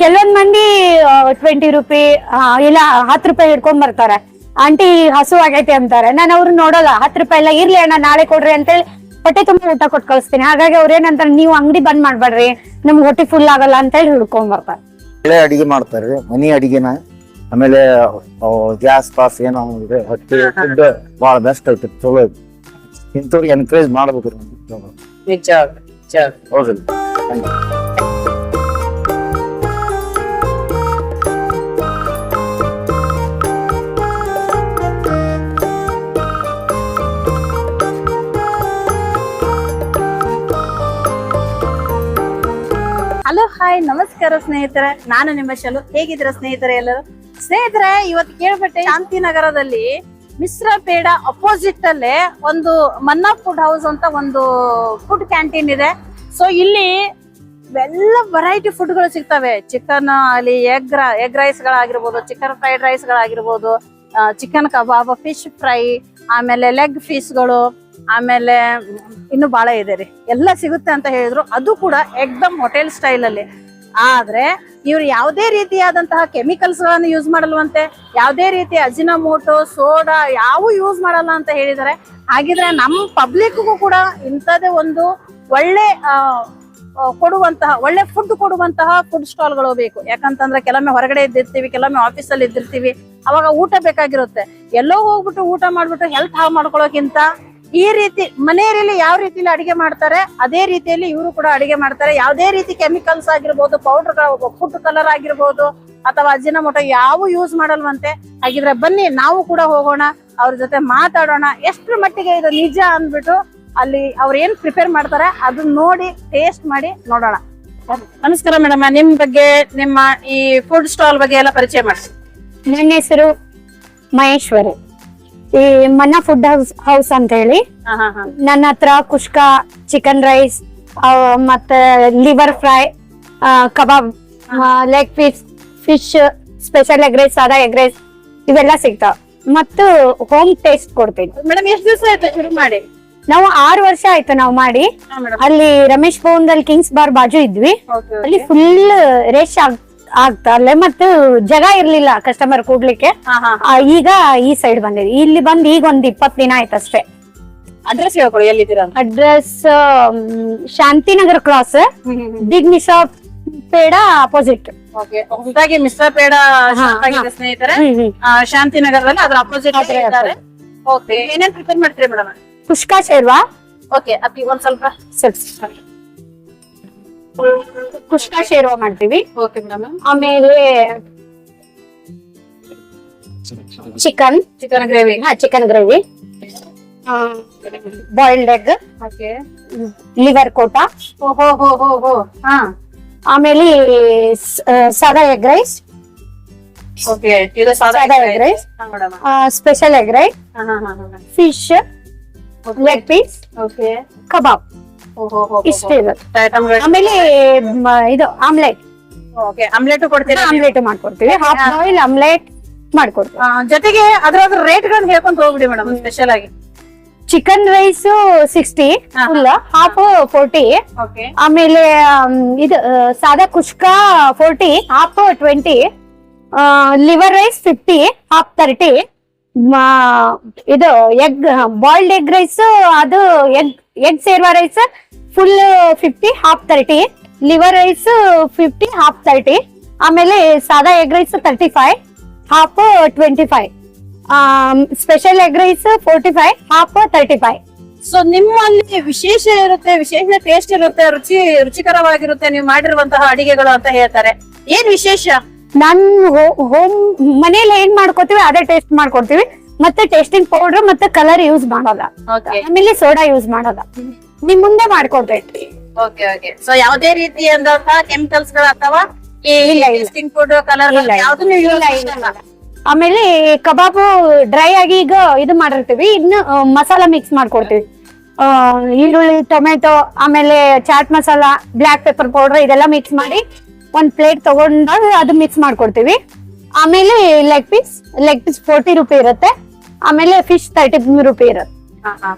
ಕೆಲವೊಂದ್ ಮಂದಿ twenty rupee ಇಲ್ಲ ಹತ್ತು ರೂಪಾಯಿ ಹಿಡ್ಕೊಂಡ್ ಬರ್ತಾರೆ. ಆಂಟಿ ಹಸು ಆಗೈತೆ ಅಂತಾರೆ. ನಾನು ಅವ್ರು ನೋಡಲ್ಲ ಹತ್ತು ರೂಪಾಯಿ ಎಲ್ಲ ಇರ್ಲಿ ಅಣ್ಣ ನಾಳೆ ಕೊಡ್ರಿ ಅಂತೇಳಿ ಹೊಟ್ಟೆ ತುಂಬಾ ಊಟ ಕೊಟ್ಟು ಕಳಿಸ್ತೀನಿ. ಹಾಗಾಗಿ ಅವ್ರ ಏನಂತಾರೆ ನೀವು ಅಂಗಡಿ ಬಂದ್ ಮಾಡ್ಬೇಡ್ರಿ ನಮ್ಗೆ ಹೊಟ್ಟೆ ಫುಲ್ ಆಗಲ್ಲ ಅಂತೇಳಿ ಹಿಡ್ಕೊಂಡ್ ಬರ್ತಾರೆ. ಒಳ್ಳೆ ಅಡಿಗೆ ಮಾಡ್ತಾರೆ ಮನಿ ಅಡಿಗೆನ. ಆಮೇಲೆ ಗ್ಯಾಸ್ ಪಾಸ್ ಏನೋ ಇದೆ ಹೊಟ್ಟೆ ಫುಡ್ ಭಾಳ ಬೆಸ್ಟ್ ಐತಿ ಚಲೋ ಐತಿ. ಇಂಥವ್ರಿಗೆ ಎನ್ಕರೇಜ್ ಮಾಡ್ಬೇಕು ನಿಜ ಹಾಯ್, ನಮಸ್ಕಾರ ಸ್ನೇಹಿತರೆ. ನಾನು ನಿಮ್ಮ ಶಲು. ಹೇಗಿದ್ರ ಸ್ನೇಹಿತರೆ ಎಲ್ಲರೂ? ಸ್ನೇಹಿತರೆ, ಇವತ್ತು ಕೇಳ್ಬಿಟ್ಟೆ ಶಾಂತಿನಗರದಲ್ಲಿ ಮಿಶ್ರ ಪೇಡ ಅಪೋಸಿಟ್ ಅಲ್ಲೇ ಒಂದು ಮನ್ನಾ ಫುಡ್ ಹೌಸ್ ಅಂತ ಒಂದು ಫುಡ್ ಕ್ಯಾಂಟೀನ್ ಇದೆ. ಸೊ ಇಲ್ಲಿ ಎಲ್ಲ ವೆರೈಟಿ ಫುಡ್ಗಳು ಸಿಗ್ತವೆ. ಚಿಕನ್ ಅಲ್ಲಿ ಎಗ್ ಎಗ್ ರೈಸ್ ಗಳಾಗಿರ್ಬೋದು ಚಿಕನ್ ಫ್ರೈಡ್ ರೈಸ್ ಗಳಾಗಿರ್ಬೋದು ಚಿಕನ್ ಕಬಾಬ್ ಫಿಶ್ ಫ್ರೈ ಆಮೇಲೆ ಲೆಗ್ಗಳು ಆಮೇಲೆ ಇನ್ನು ಬಹಳ ಇದೆ ರೀ. ಎಲ್ಲ ಸಿಗುತ್ತೆ ಅಂತ ಹೇಳಿದ್ರು. ಅದು ಕೂಡ ಎಕ್ದಮ್ ಹೋಟೆಲ್ ಸ್ಟೈಲ್ ಅಲ್ಲಿ. ಆದ್ರೆ ಇವ್ರು ಯಾವುದೇ ರೀತಿಯಾದಂತಹ ಕೆಮಿಕಲ್ಸ್ಗಳನ್ನು ಯೂಸ್ ಮಾಡಲ್ವಂತೆ, ಯಾವುದೇ ರೀತಿ ಅಜಿನಮೋಟೋ, ಸೋಡಾ ಯಾವ ಯೂಸ್ ಮಾಡಲ್ಲ ಅಂತ ಹೇಳಿದ್ದಾರೆ. ಹಾಗಿದ್ರೆ ನಮ್ಮ ಪಬ್ಲಿಕ್ಗೂ ಕೂಡ ಇಂಥದೇ ಒಂದು ಒಳ್ಳೆ ಕೊಡುವಂತಹ, ಒಳ್ಳೆ ಫುಡ್ ಕೊಡುವಂತಹ ಫುಡ್ ಸ್ಟಾಲ್ಗಳು ಬೇಕು. ಯಾಕಂತಂದ್ರೆ ಕೆಲವೊಮ್ಮೆ ಹೊರಗಡೆ ಇದ್ದಿರ್ತೀವಿ, ಕೆಲವೊಮ್ಮೆ ಆಫೀಸಲ್ಲಿ ಇದ್ದಿರ್ತೀವಿ. ಅವಾಗ ಊಟ ಬೇಕಾಗಿರುತ್ತೆ. ಎಲ್ಲೋ ಹೋಗ್ಬಿಟ್ಟು ಊಟ ಮಾಡ್ಬಿಟ್ಟು ಹೆಲ್ತ್ ಹಾಳು ಮಾಡ್ಕೊಳ್ಳೋಕ್ಕಿಂತ ಈ ರೀತಿ ಮನೆಯಲ್ಲಿ ಯಾವ ರೀತಿಲಿ ಅಡಿಗೆ ಮಾಡ್ತಾರೆ, ಅದೇ ರೀತಿಯಲ್ಲಿ ಇವರು ಕೂಡ ಅಡಿಗೆ ಮಾಡ್ತಾರೆ. ಯಾವುದೇ ರೀತಿ ಕೆಮಿಕಲ್ಸ್ ಆಗಿರ್ಬೋದು ಪೌಡರ್ ಫುಡ್ ಕಲರ್ ಆಗಿರ್ಬೋದು, ಅಥವಾ ಅಜಿನಮೋಟೋ ಯಾವ ಯೂಸ್ ಮಾಡಲ್ವಂತೆ, ಹಾಗಿದ್ರೆ ಬನ್ನಿ, ನಾವು ಕೂಡ ಹೋಗೋಣ, ಅವ್ರ ಜೊತೆ ಮಾತಾಡೋಣ. ಎಷ್ಟು ಮಟ್ಟಿಗೆ ಇದು ನಿಜ ಅಂದ್ಬಿಟ್ಟು ಅಲ್ಲಿ ಅವ್ರು ಏನ್ ಪ್ರಿಪೇರ್ ಮಾಡ್ತಾರೆ ಅದನ್ನ ನೋಡಿ ಟೇಸ್ಟ್ ಮಾಡಿ ನೋಡೋಣ. ನಮಸ್ಕಾರ ಮೇಡಮ್ ನಿಮ್ ಬಗ್ಗೆ, ನಿಮ್ಮ ಈ ಫುಡ್ ಸ್ಟಾಲ್ ಬಗ್ಗೆ ಎಲ್ಲ ಪರಿಚಯ ಮಾಡಿಸಿ. ನನ್ನ ಹೆಸರು ಮಹೇಶ್ವರಿ. ಈ ಮನ್ನ ಫುಡ್ ಹೌಸ್ ಹೌಸ್ ಅಂತ ಹೇಳಿ ನನ್ನ ಹತ್ರ ಕುಷ್ಕ ಚಿಕನ್ ರೈಸ್ ಮತ್ತೆ liver fry kebab leg piece fish special egg rice ಸಾದಾ ಎಗ್ ರೈಸ್ ಇವೆಲ್ಲ ಸಿಗ್ತಾವ. ಮತ್ತು ಹೋಮ್ ಟೇಸ್ಟ್ ಕೊಡ್ತೀನಿ. ಮೇಡಮ್ ಎಷ್ಟು ದಿವಸ ಆಯ್ತು ಶುರು ಮಾಡಿ? ನಾವು ಆರು ವರ್ಷ ಆಯ್ತು ನಾವು ಮಾಡಿ. ಅಲ್ಲಿ ರಮೇಶ್ ಭವನದಲ್ಲಿ ಕಿಂಗ್ಸ್ ಬಾರ್ ಬಾಜು ಇದ್ವಿ. ಅಲ್ಲಿ ಫುಲ್ ರೇಷ್ ಆಗ್ತಾ ಅಲ್ಲೇ ಮತ್ತೆ ಜಾಗ ಇರ್ಲಿಲ್ಲ ಕಸ್ಟಮರ್ ಕೂಡ್ಲಿಕ್ಕೆ. ಆ, ಈಗ ಈ ಸೈಡ್ ಬಂದಿದೆ. ಇಲ್ಲಿ ಬಂದ್ ಈಗ ಒಂದ್ ಇಪ್ಪತ್ ದಿನ ಆಯ್ತು ಅಷ್ಟೇ. ಅಡ್ರೆಸ್ ಹೇಳ್ಕೊಡಿ ಎಲ್ಲಿದ್ದೀರಾ ಅಂತ. ಅಡ್ರೆಸ್ ಶಾಂತಿನಗರ್ ಕ್ರಾಸ್ ಬಿಗ್ ನಿಶಾ ಪೇಡ ಅಪೋಸಿಟ್ ಓಕೆ ಹೊಸದಾಗಿ ಮಿಸ್ಟರ್ ಪೇಡ ಆಗಿದೆ ಸ್ನೇಹಿತರೆ. ಆ, ಶಾಂತಿನಗರದಲ್ಲಿ ಅದ್ರ ಅಪೋಸಿಟ್ ಇದ್ದಾರೆ. ಓಕೆ ಏನೇನ್ ಪ್ರಿಪೇರ್ ಮಾಡ್ತೀರಿ ಮೇಡಮ್ ಕುಷ್ಕಾ ಶೇರ್ವಾ. ಓಕೆ ಅಪ್ಪಿ ಒಂದ್ ಸ್ವಲ್ಪ. ಸ್ವಲ್ಪ ಕುಷ್ಕಾ ಶೇರ್ವಾ ಮಾಡ್ತೀವಿ ಓಕೆ ಮೇಡಮ್ ಆಮೇಲೆ ಚಿಕನ್ ಚಿಕನ್ ಗ್ರೇವಿ ಹಾ chicken gravy boiled egg okay liver ಕೋಟ ಹೋ ಹೋ ಹೋ ಹೋ ಹೋ ಹಾ ಆಮೇಲೆ ಸ- ಆ, ಸಾದಾ ಎಗ್ ರೈಸ್ ಓಕೆ ಇದು ಸಾದಾ ಸಾದಾ ಎಗ್ ರೈಸ್ ಹಾ ಮೇಡಮ್ ಸ್ಪೆಷಲ್ ಎಗ್ ರೈಸ್ ಹಾ ಹಾ ಹಾ ಹಾ fish leg piece okay kebab ಹೋ ಹೋ ಹೋ ಇಷ್ಟೇ ಆಮೇಲೆ ಮ, ಇದು ಆಮ್ಲೆಟ್. ಓಕೆ ಆಮ್ಲೆಟ್ ಕೊಡ್ತೀರಾ ಆಮ್ಲೆಟ್ ಮಾಡ್ಕೊಡ್ತೀವಿ. ಹಾಫ್ ಬಾಯ್ಲ್ ಆಮ್ಲೆಟ್ ಮಾಡ್ಕೊಡ್ತೀವಿ. ಆ, ಜೊತೆಗೆ ಅದ್ರದ್ರ ರೇಟ್ ಗಳನ್ನ ಹೇಳ್ಕೊಂತ ಹೋಗ್ಬಿಡಿ ಮೇಡಮ್ ಸ್ಪೆಷಲ್ ಆಗಿ. ಚಿಕನ್ ರೈಸ್ ಸಿಕ್ಸ್ಟಿ ಹಾ. ಫುಲ್ ಹಾಫ್ ಫೋರ್ಟಿ ಓಕೆ ಆಮೇಲೆ ಆಮ್, ಇದು ಆ, ಸಾದಾ kushka forty half twenty liver rice fifty half thirty ಇದು ಎಗ್ ಬಾಯ್ಲ್ಡ್ ಎಗ್ ರೈಸ್ ಅದು egg egg ಸೇರ್ವ rice full fifty half thirty liver rice fifty half thirty ಆಮೇಲೆ ಸಾದಾ egg rice thirty five half twenty five special egg rice forty five half thirty five so ನಿಮ್ಮಲ್ಲಿ ವಿಶೇಷ ಇರುತ್ತೆ ವಿಶೇಷ taste ಇರುತ್ತೆ ರುಚಿ ರುಚಿಕರವಾಗಿರುತ್ತೆ ನೀವು ಮಾಡಿರುವಂತಹ ಅಡಿಗೆಗಳು ಅಂತ ಹೇಳ್ತಾರೆ. ಏನ್ ವಿಶೇಷ? ನನ್ ಹೋಮ್ ಮನೇಲಿ ಏನ್ ಮಾಡ್ಕೋತೀವಿ ಅದೇ ಟೇಸ್ಟ್ ಮಾಡ್ಕೊಡ್ತೀವಿ. ಮತ್ತೆ ಟೇಸ್ಟಿಂಗ್ ಪೌಡರ್ ಮತ್ತೆ ಕಲರ್ ಯೂಸ್ ಮಾಡಲ್ಲ. ಆಮೇಲೆ ಸೋಡಾ ಯೂಸ್ ಮಾಡಲ್ಲ. ನಿಮ್ ಮುಂದೆ ಮಾಡ್ಕೊಡ್ಬೇಕ್ರಿ ಓಕೆ ಓಕೆ ಸೊ ಯಾವುದೇ ರೀತಿಯಾದಂತಹ ಕೆಮಿಕಲ್ಸ್ಗಳು ಅಥವಾ ಇಲ್ಲ. ಟೇಸ್ಟಿಂಗ್ ಕಲರ್ ಯಾವ್ದನ್ನು ಆಮೇಲೆ ಕಬಾಬು ಡ್ರೈ ಆಗಿ ಈಗ ಇದು ಮಾಡಿರ್ತೀವಿ. ಇನ್ನು ಮಸಾಲಾ ಮಿಕ್ಸ್ ಮಾಡ್ಕೊಡ್ತೀವಿ. ಈರುಳ್ಳಿ ಟೊಮೆಟೊ ಆಮೇಲೆ chaat masala black pepper powder ಇದೆಲ್ಲ ಮಿಕ್ಸ್ ಮಾಡಿ ಒಂದ್ ಪ್ಲೇಟ್ ತಗೊಂಡು ಅದು ಮಿಕ್ಸ್ ಮಾಡ್ಕೊಡ್ತೀವಿ. ಆಮೇಲೆ leg piece leg piece forty rupee ಇರುತ್ತೆ. ಆಮೇಲೆ ಫಿಶ್ ತರ್ಟಿ ರುಪಿ ಇರುತ್ತೆ.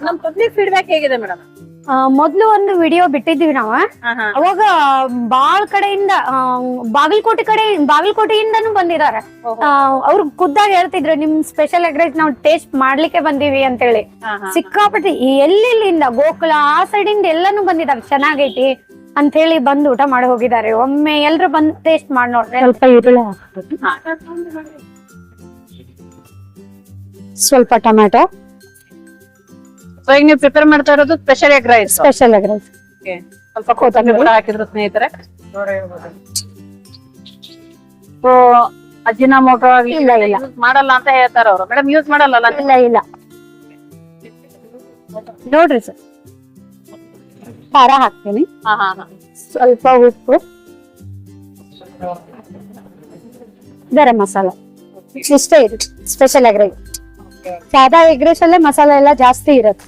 ನಮ್ ಪಬ್ಲಿಕ್ ಫೀಡ್ಬ್ಯಾಕ್ ಹೇಗಿದೆ ಮೇಡಮ್ ಆ, ಮೊದ್ಲು ಒಂದು ವಿಡಿಯೋ ಬಿಟ್ಟಿದ್ವಿ ನಾವ. ಅವಾಗ ಬಾಳ್ ಕಡೆಯಿಂದ ಆ, ಬಾಗಲಕೋಟೆ ಕಡೆ ಬಾಗಲಕೋಟೆಯಿಂದನೂ ಬಂದಿದಾರೆ ಆ, ಅವ್ರು ಖುದ್ದಾಗ ಹೇಳ್ತಿದ್ರು ನಿಮ್ ಸ್ಪೆಷಲ್ ಎಗ್ ರೈಸ್ ನಾವು ಟೇಸ್ಟ್ ಮಾಡ್ಲಿಕ್ಕೆ ಬಂದೀವಿ ಅಂತ ಹೇಳಿ ಸಿಕ್ಕಾಪಟ್ಟೆ ಎಲ್ಲೆಲ್ಲಿಂದ ಗೋಕುಲ ಆ ಸೈಡ್ ಇಂದ ಎಲ್ಲಾನು ಬಂದಿದಾರೆ ಚೆನ್ನಾಗೈತಿ ಅಂತ ಹೇಳಿ ಬಂದು ಊಟ ಮಾಡಿ ಹೋಗಿದ್ದಾರೆ. ಒಮ್ಮೆ ಎಲ್ರು ಬಂದು ಟೇಸ್ಟ್ ಮಾಡಿ ನೋಡ್ರಿ ಸ್ವಲ್ಪ ಈರುಳ್ಳಿ ಸ್ವಲ್ಪ ಟೊಮ್ಯಾಟೊ. ಸೊ ಈಗ ನೀವು ಪ್ರಿಪೇರ್ ಮಾಡ್ತಾ ಇರೋದು special egg rice special egg rice ಸ್ವಲ್ಪ ಕೊತ್ತಂಬರಿ ಕೂಡ ಹಾಕಿದ್ರು ಸ್ನೇಹಿತರೆ. ಸೊ ಮೋಟೋ ಇಲ್ಲ, ಇಲ್ಲ. ಮಾಡಲ್ಲ ಅಂತ ಹೇಳ್ತಾರ ಅವರು. ಮೇಡಮ್ ಯೂಸ್ ಮಾಡಲ್ಲ ಇಲ್ಲ ಇಲ್ಲ. ನೋಡ್ರಿ ಸರ್. ಖಾರ ಹಾಕ್ತೀನಿ. ಹಾ ಹಾ ಹಾ. ಸ್ವಲ್ಪ ಉಪ್ಪು. ಗರಂ ಮಸಾಲ. ಇಷ್ಟೇ ಇರುತ್ತೆ. ಸ್ಪೆಷಲ್ ಎಗ್ ರೈಸ್ ಸಾದಾ ಎಗ್ ರೈಸ್ ಅಲ್ಲೇ ಮಸಾಲೆ ಎಲ್ಲ ಜಾಸ್ತಿ ಇರುತ್ತೆ.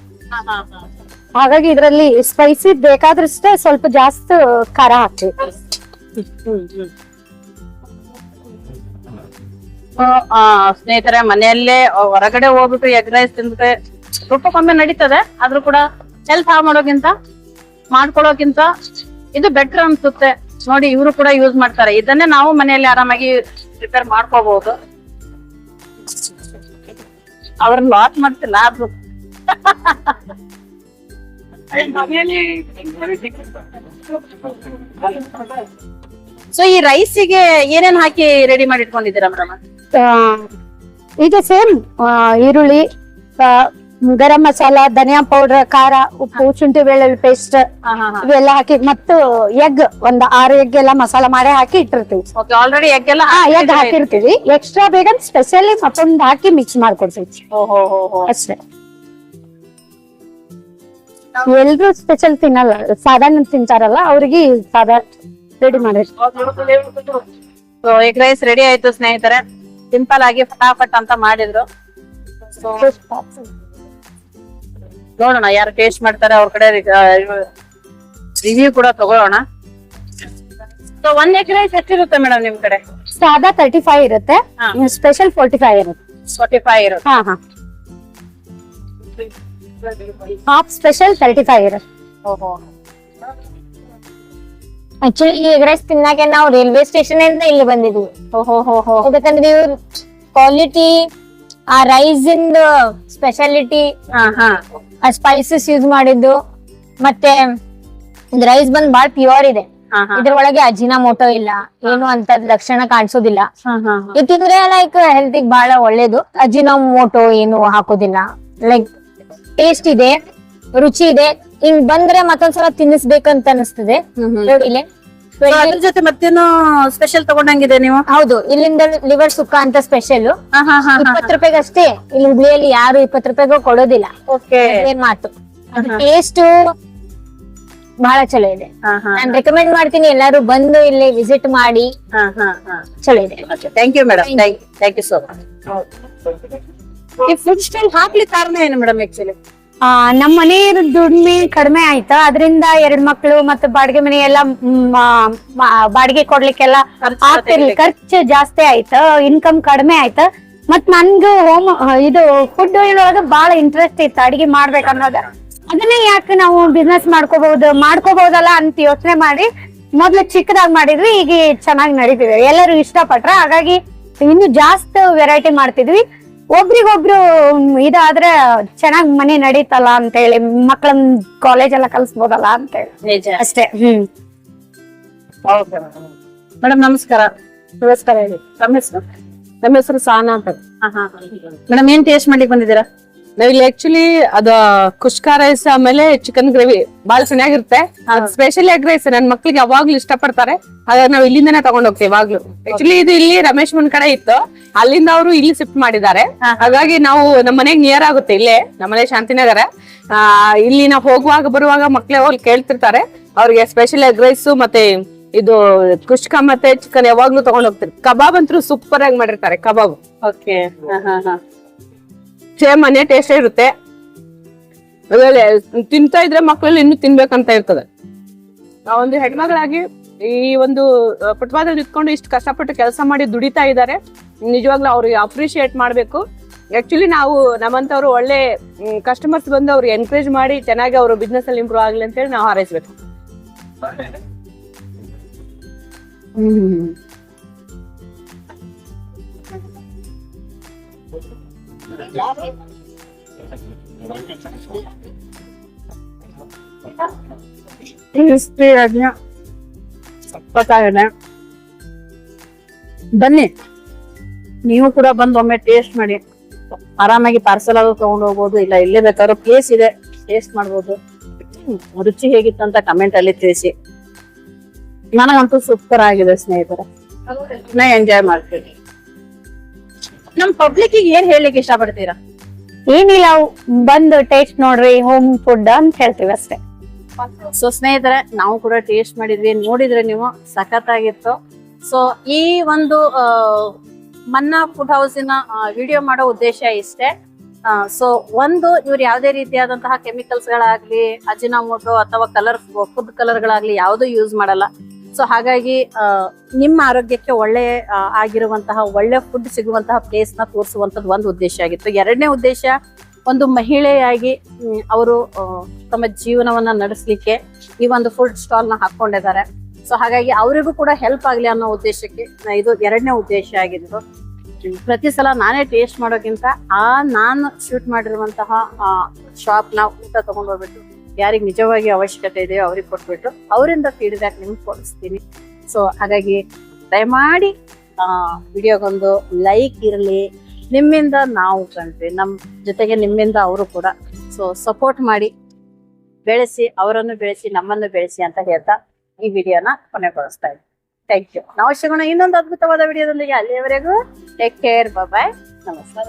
ಹಾಗಾಗಿ ಇದರಲ್ಲಿ ಸ್ಪೈಸಿ ಬೇಕಾದ್ರಷ್ಟೇ ಸ್ವಲ್ಪ ಜಾಸ್ತಿ ಖಾರ ಹಾಕಿ ಸ್ನೇಹಿತರೆ ಮನೆಯಲ್ಲೇ ಹೊರಗಡೆ ಹೋಗ್ಬಿಟ್ಟು ಎಗ್ ರೈಸ್ ತಿಂದ್ರೆ ರೂಪಕ್ಕೊಮ್ಮೆ ನಡೀತದೆ. ಆದ್ರೂ ಕೂಡ ಹೆಲ್ತ್ ಹಾಳು ಮಾಡೋಕ್ಕಿಂತ ಮಾಡ್ಕೊಳ್ಳೋಕ್ಕಿಂತ ಇದು ಬೆಟರ್ ಅನ್ಸುತ್ತೆ. ನೋಡಿ ಇವರು ಕೂಡ ಯೂಸ್ ಮಾಡ್ತಾರೆ. ಇದನ್ನೇ ನಾವು ಮನೆಯಲ್ಲಿ ಆರಾಮಾಗಿ ಪ್ರಿಪೇರ್ ಮಾಡ್ಕೋಬಹುದು ಅವ್ರ ಲಾಸ್ ಮಾಡ್ತಿಲ್ಲ ಆದ್ರೂ ಸೊ ಈ ರೈಸಿಗೆ ಏನೇನ್ ಹಾಕಿ ರೆಡಿ ಮಾಡಿ ಇಟ್ಕೊಂಡಿದ್ದೀರಾ ಮೇಡಮ್ ಆ, ಇದು ಸೇಮ್ ಈರುಳ್ಳಿ ಗರಂ ಮಸಾಲ ಧನಿಯಾ ಪೌಡರ್ ಖಾರ ಉಪ್ಪು ಶುಂಠಿ ಬೆಳ್ಳುಳ್ಳಿ ಪೇಸ್ಟ್ ಇವೆಲ್ಲ ಹಾಕಿ ಮತ್ತು ಎಗ್ ಒಂದ್ ಆರು ಎಗ್ ಎಲ್ಲ ಮಸಾಲ ಮಾಡಿ ಹಾಕಿ ಇಟ್ಟಿರ್ತೀವಿ. ಆಲ್ರೆಡಿ ಎಗ್ ಎಲ್ಲ ಎಗ್ ಹಾಕಿರ್ತೀವಿ. ಎಕ್ಸ್ಟ್ರಾ ಬೇಗ ಸ್ಪೆಷಲಿ ಮತ್ತೊಂದು ಹಾಕಿ ಮಿಕ್ಸ್ ಮಾಡ್ಕೊಡ್ತೀವಿ. ಅಷ್ಟೇ. ಎಲ್ರು ಸ್ಪೆಷಲ್ ತಿನ್ನಲ್ಲ ಸಾಧಾರಣ ತಿಂತಾರಲ್ಲ ಅವ್ರಿಗೆ ಸಾದಾ ರೆಡಿ ಮಾಡಿ. ಎಗ್ ರೈಸ್ ರೆಡಿ ಆಯ್ತು ಸ್ನೇಹಿತರೆ. ಸಿಂಪಲ್ ಆಗಿ ಫಟಾಫಟ್ ಅಂತ ಮಾಡಿದ್ರು. ನೋಡೋಣ ಯಾರು ಟೇಸ್ಟ್ ಮಾಡ್ತಾರೆ ಅವ್ರ ಕಡೆ ರಿವ್ಯೂ ಕೂಡ ತಗೊಳ್ಳೋಣ. ಸೊ ಒಂದ್ ಎಕರೆ ಎಷ್ಟಿರುತ್ತೆ ಮೇಡಮ್ ನಿಮ್ ಕಡೆ? ಸಾದಾ ತರ್ಟಿ ಫೈವ್ ಇರುತ್ತೆ. ಸ್ಪೆಷಲ್ ಫೋರ್ಟಿ ಫೈವ್ ಇರುತ್ತೆ. ಫಾರ್ಟಿ ಫೈವ್ ಇರುತ್ತೆ. ಹಾ ಹಾ. ಹಾಫ್ ಸ್ಪೆಷಲ್ ತರ್ಟಿ ಫೈವ್ ಇರುತ್ತೆ. ಓಹೋ. ಆಕ್ಚುಲಿ ಈ ಎಗ್ ರೈಸ್ ತಿನ್ನಾಕೆ ನಾವು ರೈಲ್ವೆ ಸ್ಟೇಷನ್ ಇಂದ ಇಲ್ಲಿ ಬಂದಿದ್ವಿ ಯಾಕಂದ್ರೆ ಇವ್ರ ಕ್ವಾಲಿಟಿ ಆ ರೈಸ್ ಇಂದ ಸ್ಪೆಷಾಲಿಟಿ ಹಾ ಹಾ. ಆ ಸ್ಪೈಸಸ್ ಯೂಸ್ ಮಾಡಿದ್ದು ಮತ್ತೆ ರೈಸ್ ಬಂದ್ ಬಾಳ್ ಪ್ಯೂರ್ ಇದೆ. ಇದ್ರೊಳಗೆ ಅಜಿನ ಮೋಟೋ ಅಜಿನಾಮೋಟೋ ಇಲ್ಲ ಏನು ಅಂತ ಲಕ್ಷಣ ಕಾಣಿಸೋದಿಲ್ಲ. ಇದು ತಿಂದ್ರೆ ಲೈಕ್ ಹೆಲ್ತ್ ಬಹಳ ಒಳ್ಳೇದು. ಅಜಿನಾಮೋಟೋ ಏನು ಹಾಕೋದಿಲ್ಲ. ಲೈಕ್ ಟೇಸ್ಟ್ ಇದೆ ರುಚಿ ಇದೆ. ಹಿಂಗ್ ಬಂದ್ರೆ ಮತ್ತೊಂದ್ಸಲ ತಿನ್ನಿಸ್ಬೇಕಂತ ಅನಿಸ್ತದೆ. ಅದ್ರ ಜೊತೆ ಮತ್ತೇನು ಸ್ಪೆಷಲ್ ತಗೊಂಡಂಗಿದೆ ನೀವು? ಹೌದು ಇಲ್ಲಿಂದ ಲಿವರ್ ಸುಕ್ಕ ಅಂತ ಸ್ಪೆಷಲ್ ಇಪ್ಪತ್ತು ರೂಪಾಯಿಗೆ ಅಷ್ಟೇ ಇಲ್ಲಿ ಹುಬ್ಳಿಯಲ್ಲಿ ಯಾರು ಇಪ್ಪತ್ತು ರೂಪಾಯಿಗೂ ಕೊಡೋದಿಲ್ಲ. ಓಕೆ ಏನ್ ಮಾತು? ಟೇಸ್ಟ್ ಬಹಳ ಚಲೋ ಇದೆ. ನಾನ್ ರೆಕಮೆಂಡ್ ಮಾಡ್ತೀನಿ ಎಲ್ಲಾರು ಬಂದು ಇಲ್ಲಿ ವಿಸಿಟ್ ಮಾಡಿ. ಚಲೋ ಇದೆ. Thank you madam thank you so much ಈ ಫುಡ್ ಸ್ಟೈಲ್ ಹಾಕ್ಲಿಕ್ಕೆ ಕಾರಣ ಏನು ಮೇಡಮ್ ಆಕ್ಚುಲಿ ಆ ನಮ್ಮ ಮನೆಯ ದುಡ್ಮೆ ಕಡಿಮೆ ಆಯ್ತು? ಅದರಿಂದ ಎರಡ್ ಮಕ್ಳು ಮತ್ತೆ ಬಾಡಿಗೆ ಮನೆ ಎಲ್ಲ ಬಾಡಿಗೆ ಕೊಡ್ಲಿಕ್ಕೆಲ್ಲ ಖರ್ಚು ಆಗ್ತಿರ್ಲಿ. ಖರ್ಚು ಜಾಸ್ತಿ ಆಯ್ತು? ಇನ್ಕಮ್ ಕಡಿಮೆ ಆಯ್ತು? ಮತ್ ನನ್ಗೂ ಹೋಮ್ ಇದು ಫುಡ್ ಒಳಗ ಬಾಳ ಇಂಟ್ರೆಸ್ಟ್ ಇತ್ತು ಅಡಿಗೆ ಮಾಡ್ಬೇಕು ಅನ್ನೋದ ಅದನ್ನೇ ಯಾಕೆ ನಾವು ಬಿಸ್ನೆಸ್ ಮಾಡ್ಕೋಬಹುದು ಮಾಡ್ಕೋಬಹುದಲ್ಲ ಅಂತ ಯೋಚನೆ ಮಾಡಿ ಮೊದ್ಲು ಚಿಕ್ಕದಾಗಿ ಮಾಡಿದ್ವಿ ಈಗ ಚೆನ್ನಾಗಿ ನಡೀತಿದ್ವಿ ಎಲ್ಲರೂ ಇಷ್ಟಪಟ್ರ ಹಾಗಾಗಿ ಇನ್ನು ಜಾಸ್ತಿ ವೆರೈಟಿ ಮಾಡ್ತಿದ್ವಿ. ಒಬ್ರಿಗೊಬ್ರು ಇದಾದ್ರೆ ಚೆನ್ನಾಗ್ ಮನೆ ನಡೀತಲ್ಲ ಅಂತ ಹೇಳಿ ಮಕ್ಳನ್ ಕಾಲೇಜ್ ಎಲ್ಲ ಕಲ್ಸ್ಬೋದಲ್ಲ ಅಂತ ಹೇಳಿ ನಿಜ. ಅಷ್ಟೇ ಹ್ಮ್. ಮೇಡಮ್ ನಮಸ್ಕಾರ. ನಮಸ್ಕಾರ ಹೇಳಿ. ತಮ್ಮ ಹೆಸರು? ನಮ್ಮ ಹೆಸರು ಸಾನಾ ಅಂತ. ಮೇಡಮ್ ಏನ್ ಟೇಸ್ಟ್ ಮಾಡ್ಲಿಕ್ಕೆ ಬಂದಿದ್ದೀರಾ? ನಾವಿಲ್ಲಿ ಆಕ್ಚುಲಿ ಅದ ಕುಷ್ಕಾ ರೈಸ್ ಆಮೇಲೆ ಚಿಕನ್ ಗ್ರೇವಿ ಬಹಳ ಚೆನ್ನಾಗಿರುತ್ತೆ ಸ್ಪೆಷಲ್ ಎಗ್ ರೈಸ್ ನನ್ ಮಕ್ಳಿಗೆ ಯಾವಾಗ್ಲೂ ಇಷ್ಟಪಡ್ತಾರೆ. ಹಾಗಾಗಿ ನಾವು ಇಲ್ಲಿಂದನೇ ತಗೊಂಡ್ ಹೋಗ್ತೀವಿ ಯಾವಾಗ್ಲೂ ಆಕ್ಚುಲಿ ಇದು ಇಲ್ಲಿ ರಮೇಶ್ ಮನ್ ಕಡೆ ಇತ್ತು. ಅಲ್ಲಿಂದ ಅವರು ಇಲ್ಲಿ ಶಿಫ್ಟ್ ಮಾಡಿದ್ದಾರೆ. ಹಾಗಾಗಿ ನಾವು ನಮ್ಮ ಮನೆಗೆ ನಿಯರ್ ಆಗುತ್ತೆ ಇಲ್ಲೇ. ನಮ್ಮ ಮನೆ ಶಾಂತಿನಗರ. ಇಲ್ಲಿ ನಾವು ಹೋಗುವಾಗ ಬರುವಾಗ ಮಕ್ಳು ಹೋಗಿ ಕೇಳ್ತಿರ್ತಾರೆ. ಅವ್ರಿಗೆ ಸ್ಪೆಷಲ್ ಎಗ್ ರೈಸ್ ಮತ್ತೆ ಇದು ಕುಷ್ಕ ಮತ್ತೆ ಚಿಕನ್ ಯಾವಾಗ್ಲೂ ತಗೊಂಡ್ ಹೋಗ್ತೀವಿ ಕಬಾಬ್ ಅಂತೂ ಸೂಪರ್ ಆಗಿ ಮಾಡಿರ್ತಾರೆ ಕಬಾಬ್. ಓಕೆ ಸೇಮ್ ಮನೆ ಟೇಸ್ಟ್ ಇರುತ್ತೆ. ಆಮೇಲೆ ತಿಂತಾ ಇದ್ರೆ ಮಕ್ಕಳಲ್ಲಿ ಇನ್ನು ತಿನ್ಬೇಕಂತ ಇರ್ತದೆ. ಒಂದು ಹೆಣ್ಮಗಳಾಗಿ ಈ ಒಂದು ಪುಟ್ವಾದಲ್ಲಿ ಇಟ್ಕೊಂಡು ಇಷ್ಟು ಕಷ್ಟಪಟ್ಟು ಕೆಲಸ ಮಾಡಿ ದುಡಿತಾ ಇದ್ದಾರೆ. ನಿಜವಾಗ್ಲೂ ಅವ್ರಿಗೆ ಅಪ್ರಿಶಿಯೇಟ್ ಮಾಡ್ಬೇಕು. ಆಕ್ಚುಲಿ ನಾವು ನಮ್ಮಂತವ್ರು ಒಳ್ಳೆ ಕಸ್ಟಮರ್ಸ್ ಬಂದು ಅವ್ರು ಎನ್ಕರೇಜ್ ಮಾಡಿ ಚೆನ್ನಾಗಿ ಅವರು ಬಿಸ್ನೆಸ್ ಅಲ್ಲಿ ಇಂಪ್ರೂವ್ ಆಗ್ಲಿ ಅಂತ ಹೇಳಿ ನಾವು ಹಾರೈಸ್ಬೇಕು. ಸಖತ್ತಾಗಿದೆ ಬನ್ನಿ. ನೀವು ಕೂಡ ಬಂದು ಒಮ್ಮೆ ಟೇಸ್ಟ್ ಮಾಡಿ. ಆರಾಮಾಗಿ ಪಾರ್ಸಲ್ ಆದ್ರೂ ತಗೊಂಡು ಹೋಗ್ಬೋದು, ಇಲ್ಲ ಇಲ್ಲೇ ಬೇಕಾದ್ರೂ ಪ್ಲೇಸ್ ಇದೆ ಟೇಸ್ಟ್ ಮಾಡ್ಬೋದು. ರುಚಿ ಹೇಗಿತ್ತು ಅಂತ ಕಮೆಂಟ್ ಅಲ್ಲಿ ತಿಳಿಸಿ. ನನಗಂತೂ ಸೂಪರ್ ಆಗಿದೆ ಸ್ನೇಹಿತರೆ. ಎಂಜಾಯ್ ಮಾಡ್ತೀನಿ. ನಮ್ ಪಬ್ಲಿಕ್ ಏನ್ ಹೇಳಲಿಕ್ಕೆ ಇಷ್ಟಪಡ್ತೀರಾ? ಏನಿಲ್ಲ ಬಂದು ಟೇಸ್ಟ್ ನೋಡ್ರಿ ಹೋಮ್ ಫುಡ್ ಅಂತ ಹೇಳ್ತೀವಿ ಅಷ್ಟೇ. ಸೊ ಸ್ನೇಹಿತರೆ ನಾವು ಕೂಡ ಟೇಸ್ಟ್ ಮಾಡಿದ್ವಿ. ನೋಡಿದ್ರೆ ನೀವು ಸಖತ್ತಾಗಿತ್ತು. ಸೊ ಈ ಒಂದು ಆ, ಮನ್ನಾ ಫುಡ್ ಹೌಸಿನ ವಿಡಿಯೋ ಮಾಡೋ ಉದ್ದೇಶ ಇಷ್ಟೇ. ಸೊ ಒಂದು ಇವ್ರು ಯಾವುದೇ ರೀತಿಯಾದಂತಹ ಕೆಮಿಕಲ್ಸ್ ಗಳಾಗ್ಲಿ ಅಜಿನಾಮೋಟೋ ಅಥವಾ ಕಲರ್ ಫುಡ್ ಕಲರ್ ಗಳಾಗ್ಲಿ ಯಾವುದು ಯೂಸ್ ಮಾಡಲ್ಲ. ಸೊ ಹಾಗಾಗಿ ನಿಮ್ಮ ಆರೋಗ್ಯಕ್ಕೆ ಒಳ್ಳೆ ಆಗಿರುವಂತಹ, ಒಳ್ಳೆ ಫುಡ್ ಸಿಗುವಂತಹ ಪ್ಲೇಸ್ನ ತೋರಿಸುವಂತದ್ದು ಒಂದು ಉದ್ದೇಶ ಆಗಿತ್ತು. ಎರಡನೇ ಉದ್ದೇಶ, ಒಂದು ಮಹಿಳೆಯಾಗಿ ಅವರು ತಮ್ಮ ಜೀವನವನ್ನ ನಡೆಸಲಿಕ್ಕೆ ಈ ಒಂದು ಫುಡ್ ಸ್ಟಾಲ್ನ ಹಾಕೊಂಡಿದ್ದಾರೆ. ಸೊ ಹಾಗಾಗಿ ಅವರಿಗೂ ಕೂಡ ಹೆಲ್ಪ್ ಆಗಲಿ ಅನ್ನೋ ಉದ್ದೇಶಕ್ಕೆ ಇದು ಎರಡನೇ ಉದ್ದೇಶ ಆಗಿದ್ದು. ಪ್ರತಿ ಸಲ ನಾನೇ ಟೇಸ್ಟ್ ಮಾಡೋಕ್ಕಿಂತ, ಆ, ನಾನು ಶೂಟ್ ಮಾಡಿರುವಂತಹ ಶಾಪ್ನ ಊಟ ತಗೊಂಡ್ ಹೋಗ್ಬಿಟ್ಟು ಯಾರಿಗೆ ನಿಜವಾಗಿ ಅವಶ್ಯಕತೆ ಇದೆಯೋ ಅವ್ರಿಗೆ ಕೊಟ್ಬಿಟ್ಟು ಅವರಿಂದ ಫೀಡ್ಬ್ಯಾಕ್ ನಿಮ್ಗೆ ಕೊಡಿಸ್ತೀನಿ. ಸೊ ಹಾಗಾಗಿ ದಯಮಾಡಿ ವಿಡಿಯೋಗೊಂದು ಲೈಕ್ ಇರಲಿ. ನಿಮ್ಮಿಂದ ನಾವು ಕಂಡ್ರಿ ನಮ್ಮ ಜೊತೆಗೆ ನಿಮ್ಮಿಂದ ಅವರು ಕೂಡ. ಸೊ ಸಪೋರ್ಟ್ ಮಾಡಿ, ಬೆಳೆಸಿ, ಅವರನ್ನು ಬೆಳೆಸಿ, ನಮ್ಮನ್ನು ಬೆಳೆಸಿ ಅಂತ ಹೇಳ್ತಾ ಈ ವಿಡಿಯೋನ ಕೊನೆಗೊಳಿಸ್ತಾ ಇದ್ದೀನಿ. ಥ್ಯಾಂಕ್ ಯು ನಾವು ಸಿಗೋಣ ಇನ್ನೊಂದು ಅದ್ಭುತವಾದ ವಿಡಿಯೋದೊಂದಿಗೆ ಅಲ್ಲಿಯವರೆಗೂ ಟೇಕ್ ಕೇರ್ ಬಾಯ್ ನಮಸ್ಕಾರ.